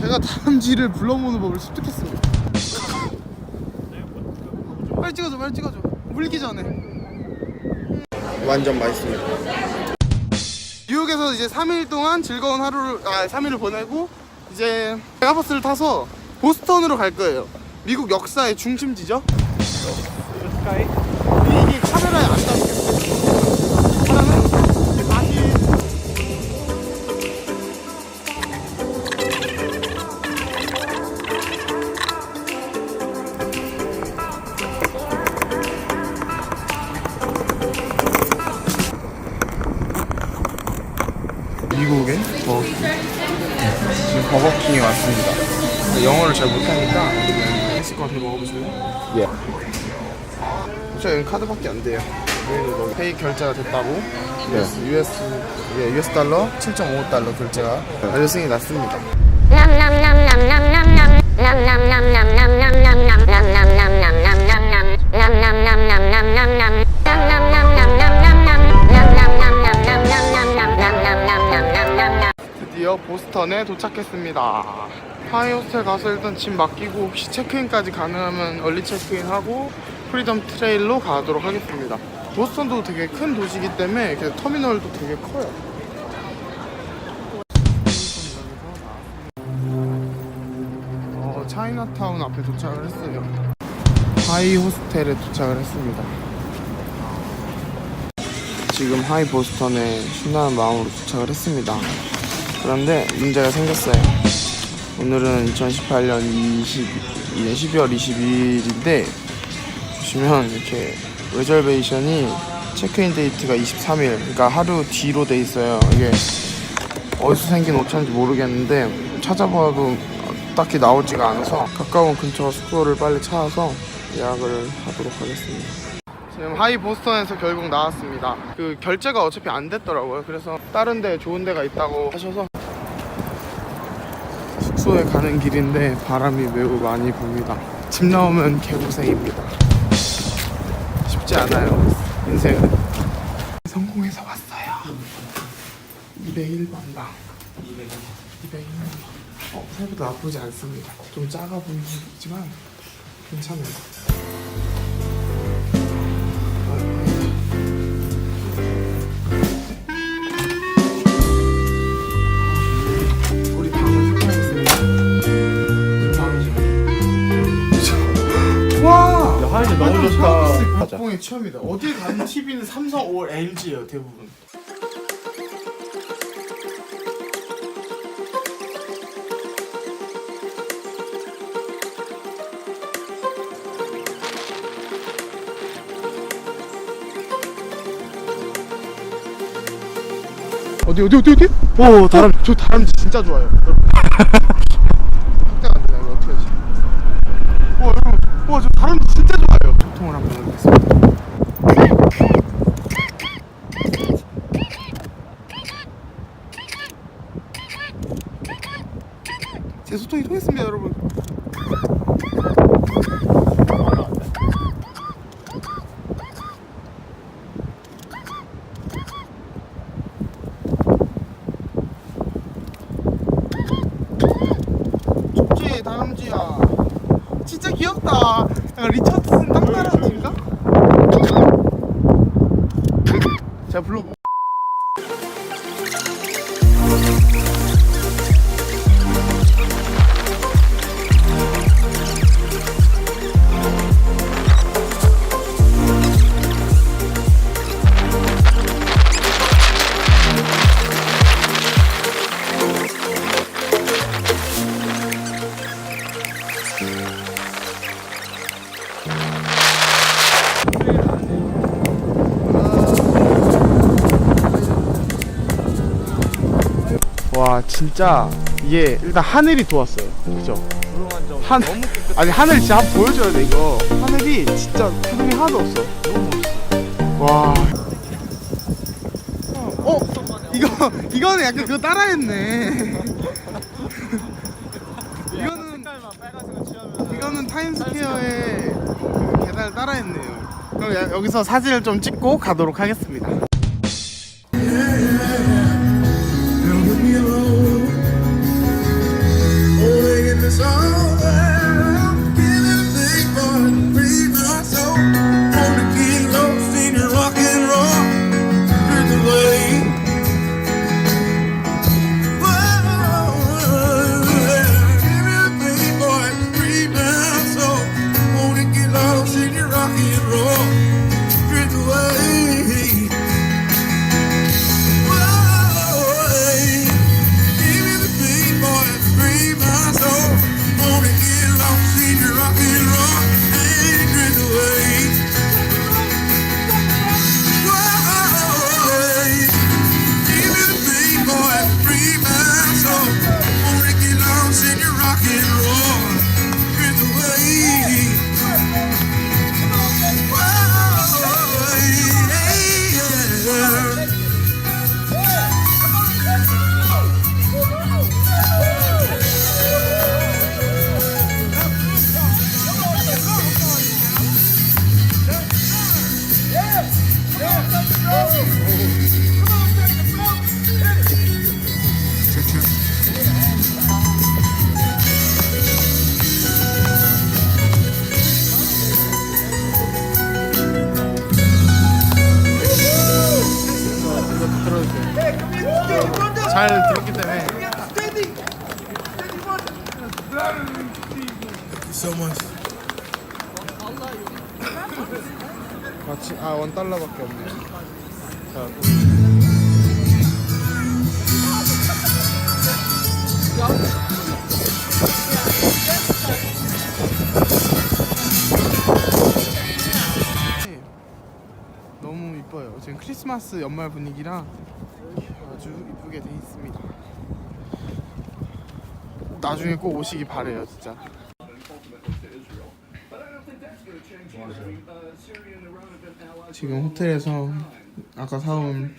제가 다람쥐를 불러모는 법을 습득했습니다. 빨리 찍어줘, 빨리 찍어줘. 물기 전에. 완전 맛있습니다. 뉴욕에서 이제 3일 동안 즐거운 하루를, 아, 3일을 보내고 이제 메가버스를 타서 보스턴으로 갈 거예요. 미국 역사의 중심지죠? 이게 카메라에 안 담겨. 버거킹에 왔습니다 영어를 잘 못하니까 있을 것 같은데 먹어보실래요? 예. 저 여기 카드밖에 안 돼요 여기는 여기 페이 결제가 됐다고 네. US, US, 예, US 달러 7.5 달러 결제가 완료승이 났습니다 드디어 보스턴에 도착했습니다. 하이 호스텔 가서 일단 짐 맡기고 혹시 체크인까지 가능하면 얼리 체크인하고 프리덤 트레일로 가도록 하겠습니다. 보스턴도 되게 큰 도시이기 때문에 터미널도 되게 커요. 어, 차이나타운 앞에 도착을 했어요. 하이 호스텔에 도착을 했습니다. 지금 하이 보스턴에 신나는 마음으로 도착을 했습니다. 그런데 문제가 생겼어요. 오늘은 2018년 22년 12월 22일인데 보시면 이렇게 레저베이션이 체크인 데이트가 23일, 그러니까 하루 뒤로 돼 있어요. 이게 어디서 생긴 오차인지 모르겠는데 찾아봐도 딱히 나오지가 않아서 가까운 근처 숙소를 빨리 찾아서 예약을 하도록 하겠습니다. 지금 하이 보스턴에서 결국 나왔습니다. 그 결제가 어차피 안 됐더라고요. 그래서 다른 데 좋은 데가 있다고 하셔서 숙소에 가는 길인데 바람이 매우 많이 붑니다. 집 나오면 개고생입니다. 쉽지 않아요. 인생은. 성공해서 왔어요. 201번 방. 201번 방. 어, 생각보다 나쁘지 않습니다. 좀 작아 보이지만 괜찮아요. 좋다. 박봉의 취업이다. 어딜 가는 TV는 삼성 5 LG예요 대부분. 어디 어디 어디 어디? 오 다람 저 다람쥐 진짜 좋아요. 확대가 안 되나 이거 어떻게 하지? 와 여러분 와저 다람쥐 진짜 좋아요. 소통을 한번 해보겠습니다. 제 소통이 통했습니다 여러분. 좋지 다람쥐야 진짜 귀엽다 약간 리처 진짜 이게 일단 하늘이 도왔어요. 그죠? 한 아니 하늘 진짜 한번 보여줘야 돼 이거. 하늘이 진짜 구름이 하나도 없어. 너무 멋있어. 와. 어? 이거 이거는 약간 그거 따라했네. 이거는 이거는 타임스퀘어의 그 계단을 따라했네요. 그럼 야- 여기서 사진을 좀 찍고 가도록 하겠습니다 roll, 잘 들었기 때문에 So much. 같이 아원 달러밖에 없네. 자, 너무 이뻐요. 지금 크리스마스 연말 분위기라 아주 이쁘게 돼 있습니다. 나중에 꼭 오시기 바래요, 진짜. 지금 호텔에서 아까 사온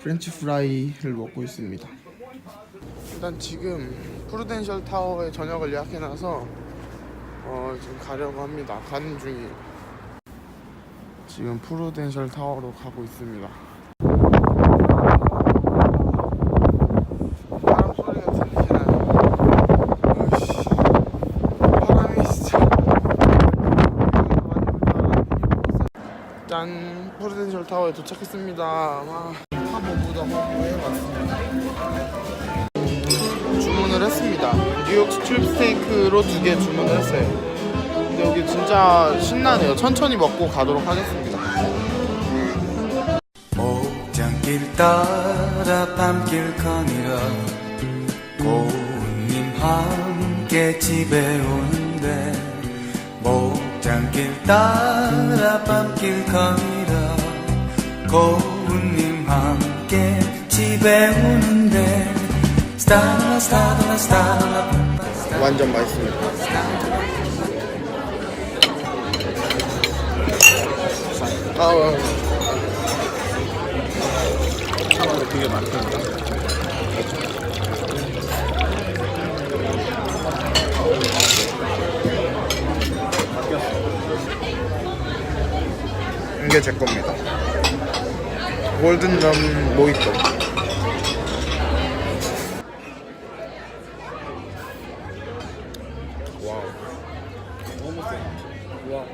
프렌치 프라이를 먹고 있습니다. 일단 지금 프루덴셜 타워에 저녁을 예약해놔서 어, 지금 가려고 합니다. 가는 중이에요. 지금 프루덴셜 타워로 가고 있습니다. 바람 소리가 들리시나요? 으이씨, 바람이 진짜. 짠 프루덴셜 타워에 도착했습니다. 와, 하버보다 허브에 왔습니다. 주문을 했습니다. 뉴욕 스트립 스테이크로 두 개 주문을 했어요. 근데 여기 진짜 신나네요. 천천히 먹고 가도록 하겠습니다. 목장길 따라 밤길 거니라 고운님 함께 집에 오는데 목장길 따라 밤길 거니라 고운님 함께 집에 오는데 스타라 스타라 스타라 완전 맛있습니다. 아, 아, 사람들 되게 많습니다. 이게 제 겁니다. 골든럼 모히또. 와우. 너무 세. 와.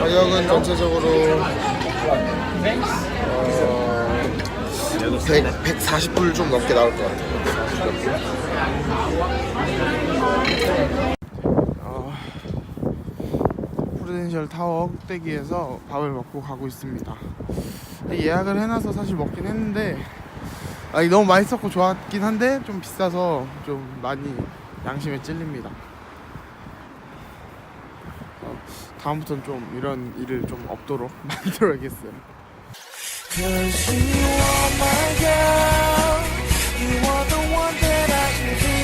가격은 전체적으로 어, 100, 140불 좀 넘게 나올 것 같아요. 어, 프루덴셜 타워 꼭대기에서 밥을 먹고 가고 있습니다. 예약을 해놔서 사실 먹긴 했는데 아, 이게 너무 맛있었고 좋았긴 한데 좀 비싸서 좀 많이 양심에 찔립니다. 어, 다음부터는 좀 이런 일을 좀 없도록 만들어야겠어요. Cause you are my girl, you are the one that I can feel.